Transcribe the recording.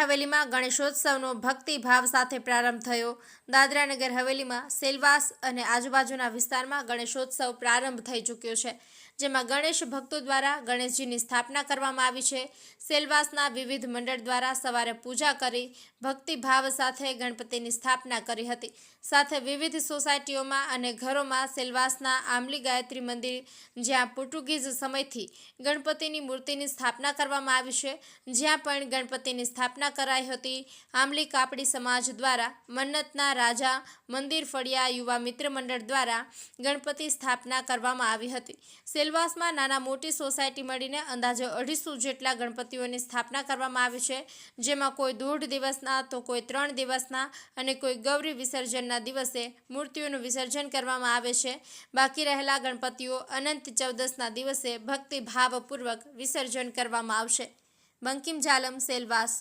હવેલીમાં ગણેશોત્સવનો ભક્તિભાવ સાથે પ્રારંભ થયો. દાદરા નગર હવેલીમાં સેલવાસ અને આજુબાજુના વિસ્તારમાં ગણેશોત્સવ પ્રારંભ થઈ ચૂક્યો છે, જેમાં ગણેશ ભક્તો દ્વારા ગણેશજીની સ્થાપના કરવામાં આવી છે. સેલવાસના વિવિધ મંડળ દ્વારા સવારે પૂજા કરી ભક્તિભાવ સાથે ગણપતિની સ્થાપના કરી હતી. સાથે વિવિધ સોસાયટીઓમાં અને ઘરોમાં સેલવાસના આમલી ગાયત્રી મંદિર, જ્યાં પોર્ટુગીઝ સમયથી ગણપતિની મૂર્તિની સ્થાપના કરવામાં આવી છે, જ્યાં પણ ગણપતિની સ્થાપના કરાઈ હતી. આંબલી કાપડી સમાજ દ્વારા, મન્નતના રાજા, મંદિર ફળિયા યુવા મિત્ર મંડળ દ્વારા ગણપતિ સ્થાપના કરવામાં આવી હતી. સેલવાસમાં નાના મોટી સોસાયટી મળીને અંદાજે અઢીસો જેટલા ગણપતિઓની સ્થાપના કરવામાં આવી છે. જેમાં કોઈ દોઢ દિવસના તો કોઈ ત્રણ દિવસના અને કોઈ ગૌરી વિસર્જનના દિવસે મૂર્તિઓનું વિસર્જન કરવામાં આવે છે. બાકી રહેલા ગણપતિઓ અનંત ચૌદસના દિવસે ભક્તિભાવપૂર્વક વિસર્જન કરવામાં આવશે. બંકિમ જાલમ સેલવાસ